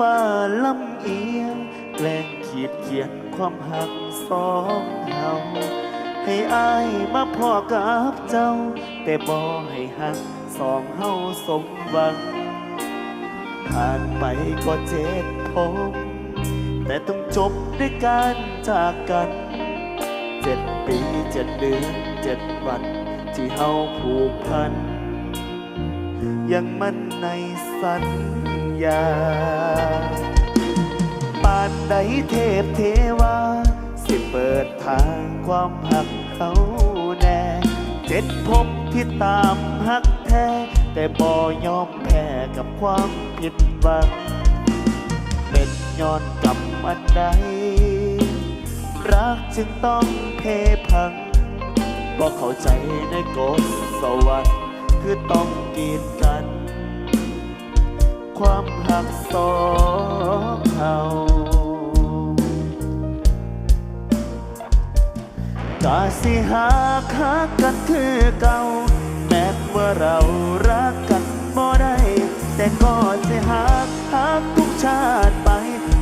ฟ้าลำเอียง แกล้งขีดเขียนความหักสองเฮาให้อายมาพ่อกับเจ้า แต่บ่ให้หักสองเฮาสมหวัง ผ่านไปก็เจ็ดพบแต่ต้องจบด้วยการจากกันเจ็ดปีเจ็ดเดือนเจ็ดวัน ที่เฮาผูกพัน ยังมันในสัญ ญาปานใดเทพเทวา สิเปิดทางความหักเขาแน่ เจ็ดภพที่ตามหักแท้ แต่บ่ยอมแพ้กับความผิดหวัง เป็นย้อนกรรมอันใด รักจึงต้องเพพังบอกเข้าใจในกฎสวรรค์คือต้องกีดกัน ความหักสองเฮากาสิหาคักกันคือเก่า แม้ว่าเรารักกันบ่ได้ แต่ก็สิหาคักทุกชาติไป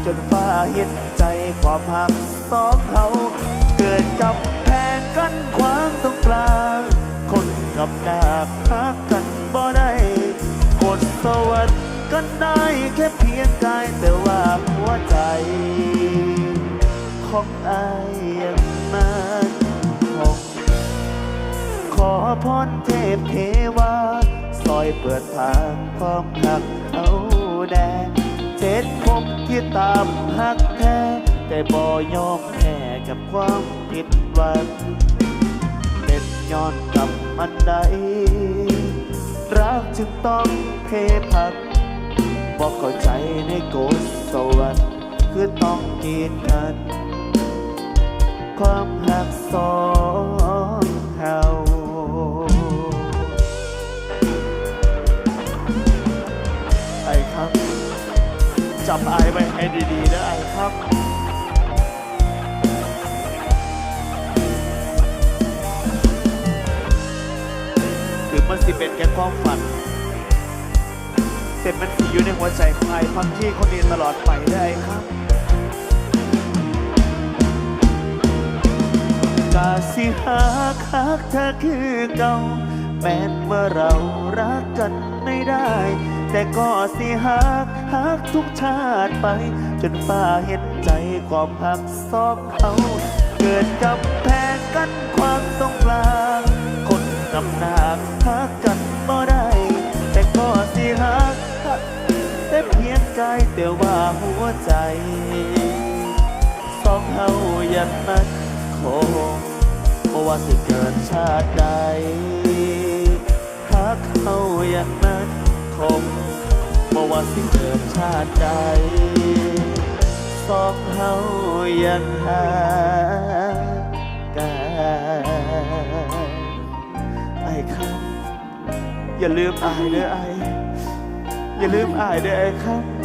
จนฟ้าเห็นใจความหักสองเฮาเกิดกับแพงกันขวางตรงกลาง คนกับดาบหักกัน กันได้แค่เพียงกายแต่ว่าหัวใจ ของอายยังมันคงขอพรเทพเทวาซอยเปิดทางความหักเขาแน่เจ็ดภพที่ตามหักแท้ แต่บ่ยอมแพ้กับความผิดหวังเป็นย้อนกรรมอันใดรักจึงต้องเพพัก บอกเข้าใจในกศสวรรค์คือต้องกีดกัน ความหักสองเฮาไอ้ครับจำไอ้ไว้ให้ดีๆนะไอ้ครับถึงมันสิเป็นแค่ความฝัน แต่มันสิอยู่ในหัวใจของไอ้พักที่คนนี้ตลอดไปได้ครับกาสิหาคักเธอคือเก่าแม้ว่าเรารักกันไม่ได้ แต่ก็สิหักหักทุกชาติไป จนฟ้าเห็นใจความหักสองเขา เกิดกับ กายแต่ว่าหัวใจสองเฮายังมันคงบ่ว่าสิเกิดชาติใดหากเฮายังมันคงบ่ว่าสิเกิดชาติใดสองเฮายังหากันไอ้ครับอย่าลืมอายเด้อไออย่าลืมอายเด้อไอ้ครับ